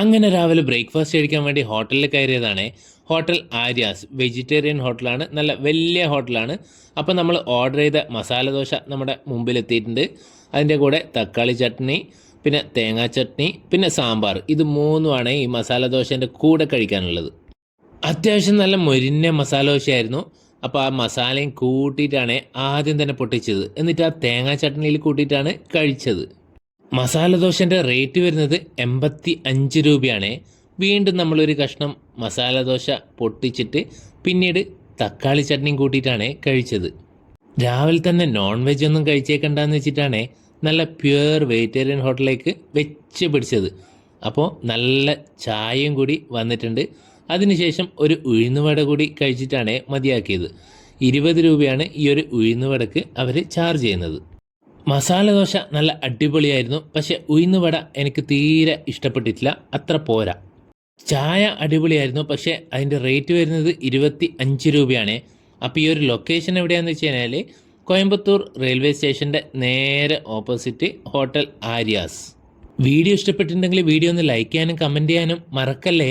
അങ്ങനെ രാവിലെ ബ്രേക്ക്ഫാസ്റ്റ് കഴിക്കാൻ വേണ്ടി ഹോട്ടലിൽ കയറിയതാണ്. ഹോട്ടൽ ആര്യാസ്. വെജിറ്റേറിയൻ ഹോട്ടലാണ്. നല്ല വലിയ ഹോട്ടലാണ്. അപ്പോൾ നമ്മൾ ഓർഡർ ചെയ്ത മസാല ദോശ നമ്മുടെ മുമ്പിൽ എത്തിയിട്ടുണ്ട് അതിന്റെ കൂടെ തക്കാളി ചട്നി പിന്നെ തേങ്ങാ ചട്നി പിന്നെ സാമ്പാർ. ഇത് മൂന്നുമാണ് ഈ മസാല ദോശേന്റെ കൂടെ കഴിക്കാനുള്ളത്. അത്യാവശ്യം നല്ല മൊരിഞ്ഞ മസാല ദോശയായിരുന്നു. അപ്പോൾ ആ മസാലയും കൂട്ടിയിട്ടാണ് ആദ്യം തന്നെ പൊട്ടിച്ചത്. എന്നിട്ട് ആ തേങ്ങാ ചട്നിയിൽ കൂട്ടിയിട്ടാണ് കഴിച്ചത്. മസാല ദോശന്റെ റേറ്റ് വരുന്നത് എൺപത്തി അഞ്ച് രൂപയാണ്. വീണ്ടും നമ്മളൊരു കഷ്ണം മസാല ദോശ പൊട്ടിച്ചിട്ട് പിന്നീട് തക്കാളി ചട്നിയും കൂട്ടിയിട്ടാണ് കഴിച്ചത്. രാവിലെ തന്നെ നോൺ വെജ് ഒന്നും കഴിച്ചേക്കണ്ടെന്ന് വെച്ചിട്ടാണ് നല്ല പ്യുവർ വെജിറ്റേറിയൻ ഹോട്ടലിലേക്ക് വെച്ച് പിടിച്ചത്. അപ്പോൾ നല്ല ചായയും കൂടി വന്നിട്ടുണ്ട്. അതിനുശേഷം ഒരു ഉഴുന്നുവട കൂടി കഴിച്ചിട്ടാണ് മതിയാക്കിയത്. ഇരുപത് രൂപയാണ് ഈ ഒരു ഉഴുന്നുവടക്ക് അവർ ചാർജ് ചെയ്യുന്നത്. മസാല ദോശ നല്ല അടിപൊളിയായിരുന്നു. പക്ഷെ ഉഴുന്നുവട എനിക്ക് തീരെ ഇഷ്ടപ്പെട്ടിട്ടില്ല. അത്ര പോരാ. ചായ അടിപൊളിയായിരുന്നു. പക്ഷേ അതിന്റെ റേറ്റ് വരുന്നത് ഇരുപത്തി അഞ്ച് രൂപയാണ്. അപ്പോൾ ഈ ഒരു ലൊക്കേഷൻ എവിടെയാണെന്ന് വെച്ച് കഴിഞ്ഞാൽ കോയമ്പത്തൂർ റെയിൽവേ സ്റ്റേഷന്റെ നേരെ ഓപ്പോസിറ്റ് ഹോട്ടൽ ആര്യാസ്. വീഡിയോ ഇഷ്ടപ്പെട്ടിട്ടുണ്ടെങ്കിൽ വീഡിയോ ഒന്ന് ലൈക്ക് ചെയ്യാനും കമന്റ് ചെയ്യാനും മറക്കല്ലേ?